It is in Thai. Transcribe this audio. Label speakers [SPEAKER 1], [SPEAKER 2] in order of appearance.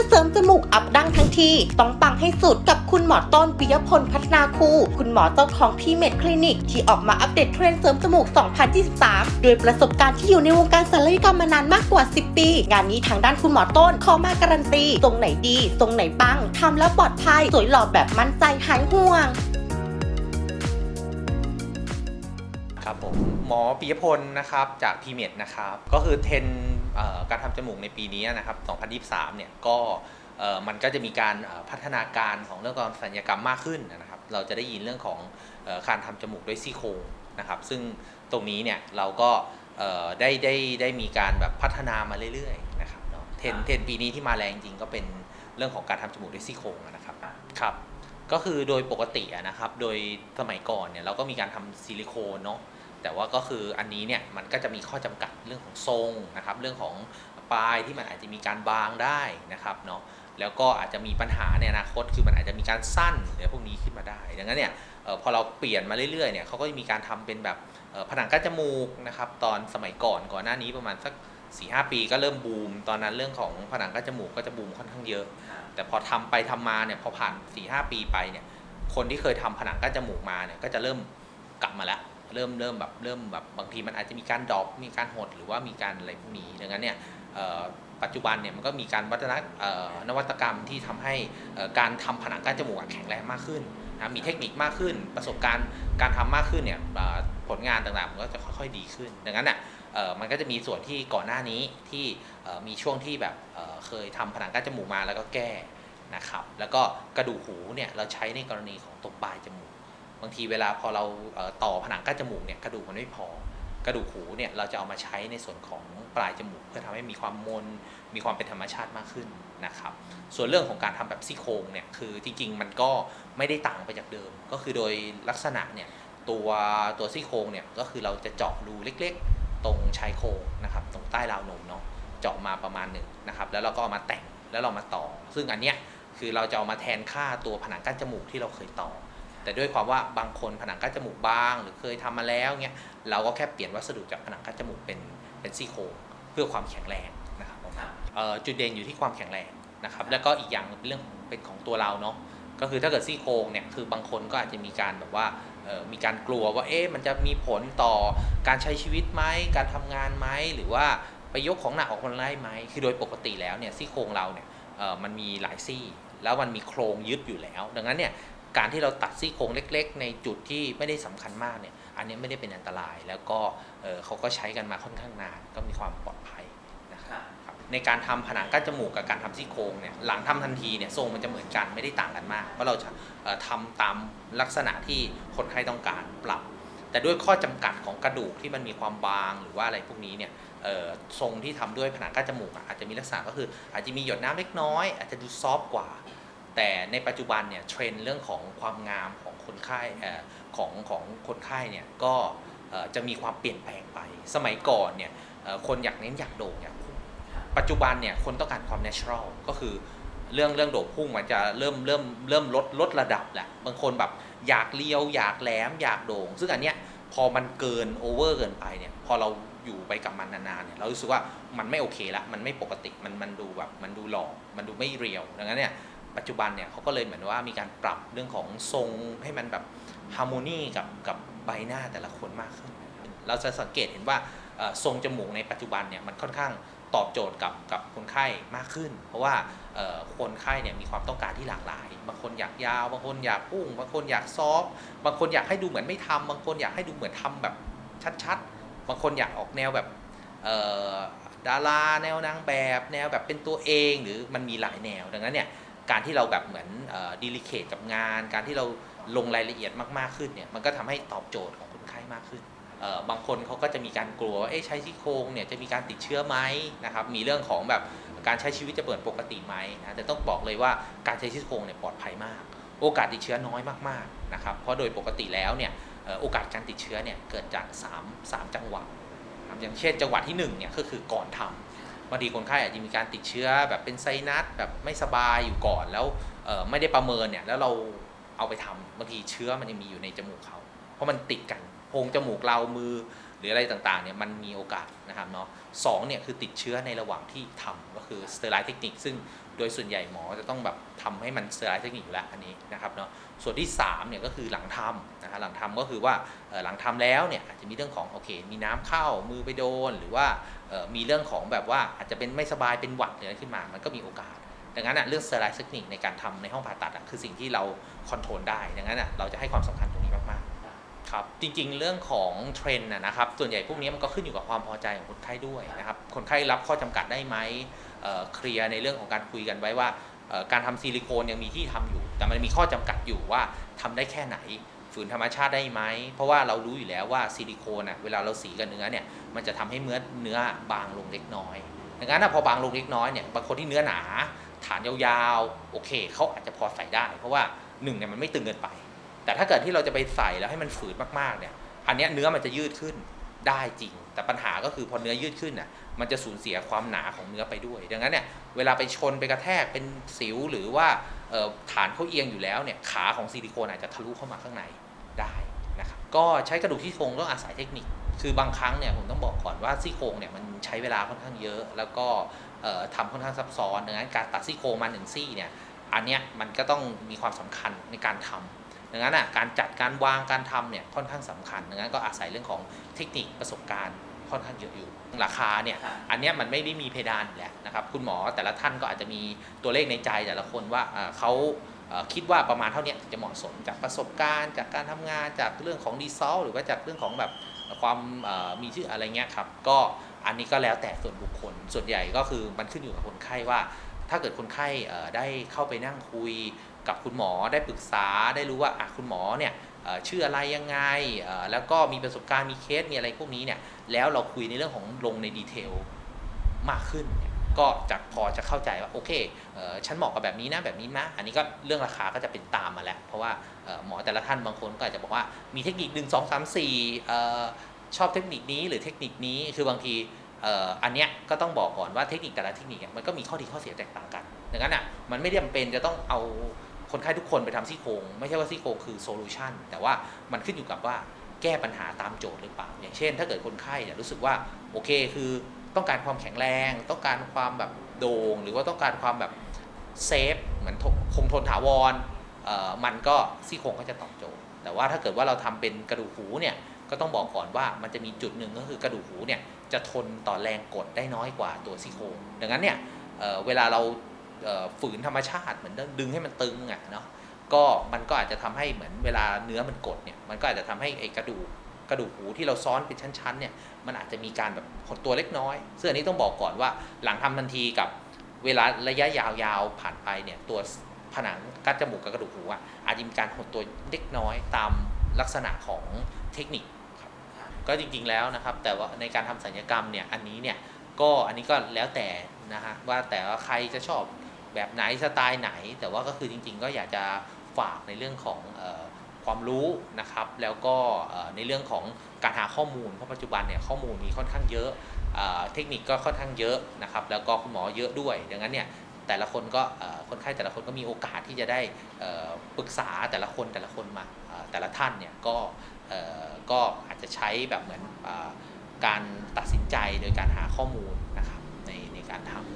[SPEAKER 1] อเสริมจมูกอับดั้งทั้งทีต้องปังให้สุดกับคุณหมอต้นปิยพลพัฒนาคูคุณหมอเจ้าของพีเมดคลินิก ที่ออกมาอัปเดตเทรนด์เสริมจมูก 2023 โดยประสบการณ์ที่อยู่ในวงการศัลยกรรมมานานมากกว่า 10 ปี งานนี้ทางด้านคุณหมอต้นขอมาการันตีตรงไหนดี ตรงไหนปังทำแล้วปลอดภัยสวยหล่อแบบมั่นใจหายห่วง
[SPEAKER 2] ครับผมหมอปิยพลนะครับจากพีเมดนะครับก็คือเทรน การทำจมูกในปีนี้นะครับ 2023 เนี่ยก็เอ่อมันก็จะมีการเอ่อพัฒนาการของเรื่องการศัลยกรรมมากขึ้นนะครับ เราจะได้ยินเรื่องของเอ่อการทำจมูกด้วยซี่โครงนะครับ ซึ่งตรงนี้เนี่ยเราก็เอ่อได้ได้ได้มีการแบบพัฒนามาเรื่อยๆนะครับเนาะเทรนด์เทรนด์ปีนี้ที่มาแรงจริงก็เป็นเรื่องของการทำจมูกด้วยซี่โครงอะนะครับครับ ก็คือโดยปกติอะนะครับ โดยสมัยก่อนเนี่ยเราก็มีการทำซิลิโคนเนาะ แต่ว่าก็คืออันนี้เนี่ยมันก็จะมีข้อจำกัดเรื่องของทรงนะครับ เรื่องของปลายที่มันอาจจะมีการบางได้นะครับเนาะแล้วก็อาจจะมีปัญหาในอนาคตคือมันอาจจะมีการสั้นหรือพวกนี้ขึ้นมาได้ ดังนั้นเนี่ยออพอเราเปลี่ยนมาเรื่อยๆเนี่ยเขาก็จะมีการทำเป็นแบบออผนังกั้นจมูกนะครับตอนสมัยก่อนก่อนหน้านี้ประมาณสัก4ีหปีก็เริ่มบูม ตอนนั้นเรื่องของผนังกั้นจมูกก็จะบูมค่อนข้างเยอะ แต่พอทำไปทำมาเนี่ยพอผ่าน4ีหปีไปเนี่ยคนที่เคยทำผนังกั้นจมูกมาเนี่ยก็จะเริ่มกลับมาแล้ว เริ่มเริ่มแบบเริ่มแบบบางทีมันอาจจะมีการดรอปมีการหดหรือว่ามีการอะไรพวกนี้ดังนั้นเนี่ยปัจจุบันเนี่ยมันก็มีการวัฒนนวัตกรรมที่ทำให้การทำผนังกั้นจมูกแข็งแรงมากขึ้นนะมีเทคนิคมากขึ้น ประสบการณ์การทำมากขึ้นเนี่ยผลงานต่างๆมันก็จะค่อยๆดีขึ้น ดังนั้นอ่อมันก็จะมีส่วนที่ก่อนหน้านี้ที่มีช่วงที่แบบเคยทำผนังกั้นจมูกมาแล้วก็แก้นะครับแล้วก็กระดูกหูเนี่ยเราใช้ในกรณีของตรงปลายจมูก บางทีเวลาพอเราต่อผนังกั้นจมูกเนี่ยกระดูกมันไม่พอกระดูกหูเนี่ยเราจะเอามาใช้ในส่วนของปลายจมูก เพื่อทำให้มีความมนมีความเป็นธรรมชาติมากขึ้นนะครับส่วนเรื่องของการทำแบบซี่โครงเนี่ยคือจริงๆ มันก็ไม่ได้ต่างไปจากเดิม ก็คือโดยลักษณะเนี่ยตัวตัวซี่โครงเนี่ยก็คือเราจะเจาะรูเล็กๆ ตรงชายโครงนะครับตรงใต้ราวนมเนาะเจาะมาประมาณหนึ่งนะครับแล้วเราก็เอามาแต่งแล้วเรามาต่อ ซึ่งอันเนี้ยคือเราจะเอามาแทนค่าตัวผนังกั้นจมูกที่เราเคยต่อ แต่ด้วยความว่าบางคนผนังกั้นจมูกบาง หรือเคยทำมาแล้วเนี่ยเราก็แค่เปลี่ยนวัสดุจากผนังกั้นจมูกเป็นเป็นซี่โครงเพื่อความแข็งแรงนะครับผมเอ่อจุดเด่นอยู่ที่ความแข็งแรงนะครับ แล้วก็อีกอย่างเป็นเรื่องของเป็นของตัวเราเนาะก็คือถ้าเกิดซี่โครงเนี่ยคือบางคนก็อาจจะมีการแบบว่าเอ่อมีการกลัวว่าเอ๊ะมันจะมีผลต่อการใช้ชีวิตไหมการทำงานไหมหรือว่าไปยกของหนักออกมาได้ไหมคือโดยปกติแล้วเนี่ยซี่โครงเราเนี่ยเอ่อมันมีหลายซี่ แล้วมันมีโครงยึดอยู่แล้ว ดังนั้นเนี่ย การที่เราตัดซี่โครงเล็ก ๆ ในจุดที่ไม่ได้สำคัญมากเนี่ย อันนี้ไม่ได้เป็นอันตราย แล้วก็เอ่อเขาก็ใช้กันมาค่อนข้างนาน ก็มีความปลอดภัยนะครับครับในการทำผนังกั้นจมูกกับการทำซี่โครงเนี่ยหลังทำทันทีเนี่ยทรงมันจะเหมือนกันไม่ได้ต่างกันมาก เพราะเราจะเอ่อทำตามลักษณะที่คนไข้ต้องการปรับ แต่ด้วยข้อจำกัดของกระดูกที่มันมีความบางหรือว่าอะไรพวกนี้เนี่ยเอ่อทรงที่ทำด้วยผนังกั้นจมูกอะอาจจะมีลักษณะก็คือ อาจจะมีหยดน้ำเล็กน้อย อาจจะดูซอฟต์กว่า แต่ในปัจจุบันเนี่ยเทรนด์เรื่องของความงามของคนไข้ของของคนไข้เนี่ยก็จะมีความเปลี่ยนแปลงไป สมัยก่อนเนี่ยคนอยากเน้นอยากโด่งอยากพุ่งปัจจุบันเนี่ยคนต้องการความ natural ก็คือเรื่องเรื่องโด่งพุ่งมันจะเริ่มเริ่มเริ่มลดลดระดับแหละบางคนแบบอยากเลียวอยากแหลมอยากโด่ง ซึ่งอันเนี้ยพอมันเกินโอเวอร์เกินไปเนี่ยพอเราอยู่ไปกับมันนานๆเนี่ยเรารู้สึกว่ามันไม่โอเคละมันไม่ปกติมันมันดูแบบมันดูหลอกมันดูไม่เรียวดังนั้นเนี่ย ปัจจุบันเนี่ยเขาก็เลยเหมือนว่ามีการปรับเรื่องของทรงให้มันแบบฮาร์โมนีกับกับใบหน้าแต่ละคนมากขึ้น เราจะสังเกตเห็นว่าทรงจมูกในปัจจุบันเนี่ยมันค่อนข้างตอบโจทย์กับกับคนไข้มากขึ้น เพราะว่าคนไข้เนี่ยมีความต้องการที่หลากหลาย บางคนอยากยาว บางคนอยากพุ่งบางคนอยากซอฟบางคนอยากให้ดูเหมือนไม่ทำบางคนอยากให้ดูเหมือนทำแบบชัดๆ บางคนอยากออกแนวแบบดาราแนวนางแบบ แนวแบบเป็นตัวเองหรือมันมีหลายแนวดังนั้นเนี่ย การที่เราแบบเหมือนดีลิเคทกับงาน การที่เราลงรายละเอียดมากๆขึ้นเนี่ยมันก็ทำให้ตอบโจทย์ของคนไข้มากขึ้นบางคนเขาก็จะมีการกลัวว่าเอ๊ะใช้ซี่โครงเนี่ยจะมีการติดเชื้อไหมนะครับมีเรื่องของแบบการใช้ชีวิตจะเปิดปกติไหมนะแต่ต้องบอกเลยว่าการใช้ซี่โครงเนี่ยปลอดภัยมาก โอกาสติดเชื้อน้อยมากๆนะครับเพราะโดยปกติแล้วเนี่ยโอกาสการติดเชื้อเนี่ยเกิดจาก 3 3 จังหวะอย่างเช่นจังหวะที่1เนี่ยก็คือก่อนทำ บางทีคนไข้อาจจะมีการติดเชื้อแบบเป็นไซนัสแบบไม่สบายอยู่ก่อนแล้วไม่ได้ประเมินเนี่ยแล้วเราเอาไปทำบางทีเชื้อมันยังมีอยู่ในจมูกเขา เพราะมันติดกันโพรงจมูกเรามือหรืออะไรต่างๆเนี่ยมันมีโอกาสนะครับเนาะสองเนี่ยคือติดเชื้อในระหว่างที่ทำก็คือสเตอร์ไลท์เทคนิคซึ่ง โดยส่วนใหญ่หมอจะต้องแบบทำให้มันเตอร์ไลท์เทคนิคอยู่แล้วอันนี้นะครับเนาะส่วนที่3เนี่ยก็คือหลังทำนะฮะหลังทำก็คือว่าหลังทำแล้วเนี่ยอาจจะมีเรื่องของโอเค มีน้ำเข้ามือไปโดน หรือว่ามีเรื่องของแบบว่าอาจจะเป็นไม่สบายเป็นหวัดอะไรขึ้นมา มันก็มีโอกาส ดังนั้นเรื่องเตอร์ไลท์เทคนิคในการทำในห้องผ่าตัดคือสิ่งที่เราคอนโทรลได้ดังนั้นเราจะให้ความสำคัญ ครับ จริงๆ เรื่องของเทรนด์นะครับ ส่วนใหญ่พวกนี้มันก็ขึ้นอยู่กับความพอใจของคนไข้ด้วยนะครับ คนไข้รับข้อจำกัดได้ไหมเเคลียร์ในเรื่องของการคุยกันไว้ว่า การทำซิลิโคนยังมีที่ทำอยู่ แต่มันมีข้อจำกัดอยู่ว่าทำได้แค่ไหน ฝืนธรรมชาติได้ไหม เพราะว่าเรารู้อยู่แล้วว่าซิลิโคนอะเวลาเราสีกับเนื้อเนี่ย มันจะทำให้เนื้อเนื้อบางลงเล็กน้อยดังนั้นนะพอบางลงเล็กน้อยเนี่ย บางคนที่เนื้อหนา ฐานยาวๆ โอเค เขาอาจจะพอใส่ได้ เพราะว่าหนึ่งเนี่ยมันไม่ตึงเกินไป แต่ถ้าเกิดที่เราจะไปใส่แล้วให้มันฝืนมากๆเนี่ย อันนี้เนื้อมันจะยืดขึ้นได้จริง แต่ปัญหาก็คือพอเนื้อยืดขึ้นน่ะมันจะสูญเสียความหนาของเนื้อไปด้วย ดังนั้นเนี่ยเวลาไปชนไปกระแทกเป็นสิวหรือว่าฐานเขาเอียงอยู่แล้วเนี่ยขาของซิลิโคนอาจจะทะลุเข้ามาข้างในได้นะครับก็ใช้กระดูกที่โครงต้องอาศัยเทคนิค คือบางครั้งเนี่ยผมต้องบอกก่อนว่าซี่โครงเนี่ยมันใช้เวลาค่อนข้างเยอะ แล้วก็เอ่อทำค่อนข้างซับซ้อนดังนั้นการตัดซี่โครงมาหนึ่งซี่เนี่ยอันเนี้ยมันก็ต้องมีความสำคัญในการทำ ดังนั้นอะการจัดการวางการทำเนี่ยค่อนข้างสำคัญดังนั้นก็อาศัยเรื่องของเทคนิคประสบการณ์ค่อนข้างเยอะอยู่ ราคาเนี่ยอันเนี้ยมันไม่ได้มีเพดานอยู่แล้วนะครับคุณหมอแต่ละท่านก็อาจจะมีตัวเลขในใจแต่ละคนว่าเอ่อเขาเอ่อคิดว่าประมาณเท่าเนี้ยจะเหมาะสมจากประสบการณ์ จากการทำงานจากเรื่องของดีซอลหรือว่าจากเรื่องของแบบความเอ่อมีชื่ออะไรเงี้ยครับก็อันนี้ก็แล้วแต่ส่วนบุคคล ส่วนใหญ่ก็คือมันขึ้นอยู่กับคนไข้ว่า ถ้าเกิดคนไข้เอ่อได้เข้าไปนั่งคุย กับคุณหมอได้ปรึกษาได้รู้ว่าคุณหมอเนี่ยชื่ออะไรยังไง แล้วก็มีประสบการณ์มีเคสมีอะไรพวกนี้เนี่ยแล้วเราคุยในเรื่องของลงในดีเทลมากขึ้น ก็จะพอจะเข้าใจว่าโอเคเออฉันเหมาะกับแบบนี้นะแบบนี้นะอันนี้ก็เรื่องราคาก็จะเป็นตามมาแล้ว เพราะว่าหมอแต่ละท่านบางคนก็อาจจะบอกว่ามีเทคนิคหนึ่งสองสามสี่ชอบเทคนิคนี้หรือเทคนิคนี้คือบางทีอ,อันเนี้ยก็ต้องบอกก่อนว่าเทคนิคแต่ละเทคนิคมันก็มีข้อดีข้อเสียแตกต่างกันดังนั้นอะมันไม่จำเป็นจะต้องเอา คนไข้ทุกคนไปทำซี่โครงไม่ใช่ว่าซี่โครงคือโซลูชันแต่ว่ามันขึ้นอยู่กับว่าแก้ปัญหาตามโจทย์หรือเปล่า อย่างเช่น ถ้าเกิดคนไข้เนี่ยรู้สึกว่าโอเคคือต้องการความแข็งแรง ต้องการความแบบโด่งหรือว่าต้องการความแบบเซฟเหมือนคงทนถาวรมันก็ซี่โครงก็จะตอบโจทย์ แต่ว่าถ้าเกิดว่าเราทำเป็นกระดูกหูเนี่ยก็ต้องบอกก่อนว่ามันจะมีจุดหนึ่งก็คือกระดูกหูเนี่ยจะทนต่อแรงกดได้น้อยกว่าตัวซี่โครงดังนั้นเนี่ยเเวลาเรา ฝืนธรรมชาติเหมือนดึงให้มันตึงอะเนาะก็มันก็อาจจะทำให้เหมือนเวลาเนื้อมันกดเนี่ยมันก็อาจจะทำให้ไอ้กระดูกกระดูกหูที่เราซ้อนเป็นชั้นๆเนี่ยมันอาจจะมีการแบบหดตัวเล็กน้อย ซึ่งอันนี้ต้องบอกก่อนว่าหลังทำทันทีกับเวลาระยะยาวๆผ่านไปเนี่ยตัวผนังกั้นจมูกกับกระดูกหูอะอาจจะมีการหดตัวเล็กน้อยตามลักษณะของเทคนิคก็จริงๆแล้วนะครับ แต่ว่าในการทำสัญญกรรมเนี่ยอันนี้เนี่ยก็อันนี้ก็แล้วแต่นะฮะว่าแต่ว่าใครจะชอบ แบบไหนสไตล์ไหน แต่ว่าก็คือจริง ๆ ก็อยากจะฝากในเรื่องของออความรู้นะครับ แล้วก็ในเรื่องของการหาข้อมูลเพราะปัจจุบันเนี่ยข้อมูลมีค่อนข้างเยอะเอเทคนิคก็ค่อนข้างเยอะนะครับ แล้วก็คุณหมอเยอะด้วย ดังนั้นเนี่ยแต่ละคนก็คนไข้แต่ละคนก็มีโอกาสที่จะได้ปรึกษาแต่ละคนแต่ละคนมาแต่ละท่านเนี่ยก็ก็อาจจะใช้แบบเหมือนอการตัดสินใจโดยการหาข้อมูลนะครับในในการทำ